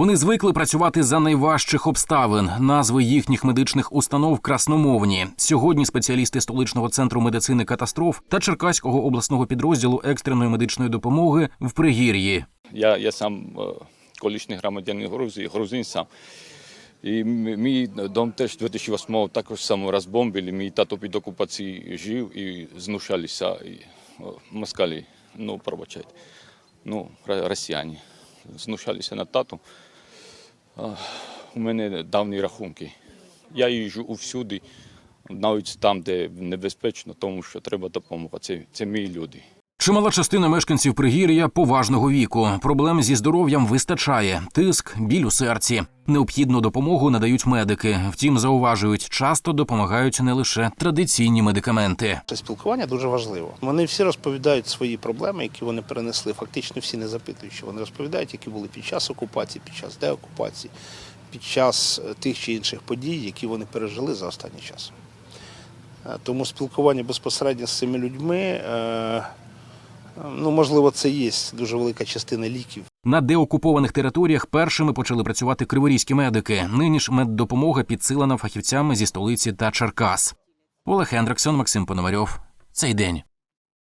Вони звикли працювати за найважчих обставин. Назви їхніх медичних установ красномовні. Сьогодні спеціалісти столичного центру медицини катастроф та Черкаського обласного підрозділу екстреної медичної допомоги в Пригір'ї. Я, я сам е, колишній громадянин Грузії, грузин сам. І мій дом теж 2008-го також само розбомбили. Мій тато під окупацією жив і знущалися і, москалі, ну, пробачайте, ну, росіяни. Знущалися над татом. У мене давні рахунки. Я їжджу усюди, навіть там, де небезпечно, тому що треба допомога. Це, це мої люди. Чимала частина мешканців Пригір'я поважного віку. Проблем зі здоров'ям вистачає. Тиск, біль у серці. Необхідну допомогу надають медики. Втім, зауважують, часто допомагають не лише традиційні медикаменти. Це спілкування дуже важливо. Вони всі розповідають свої проблеми, які вони перенесли. Фактично всі не запитуючи. Вони розповідають, які були під час окупації, під час деокупації, під час е, тих чи інших подій, які вони пережили за останній час. Е, Тому спілкування безпосередньо з цими людьми, е, ну можливо, це є дуже велика частина ліків. На деокупованих територіях першими почали працювати криворізькі медики. Нині ж меддопомога підсилена фахівцями зі столиці та Черкас. Олег Хендриксон, Максим Пономарьов. Цей день.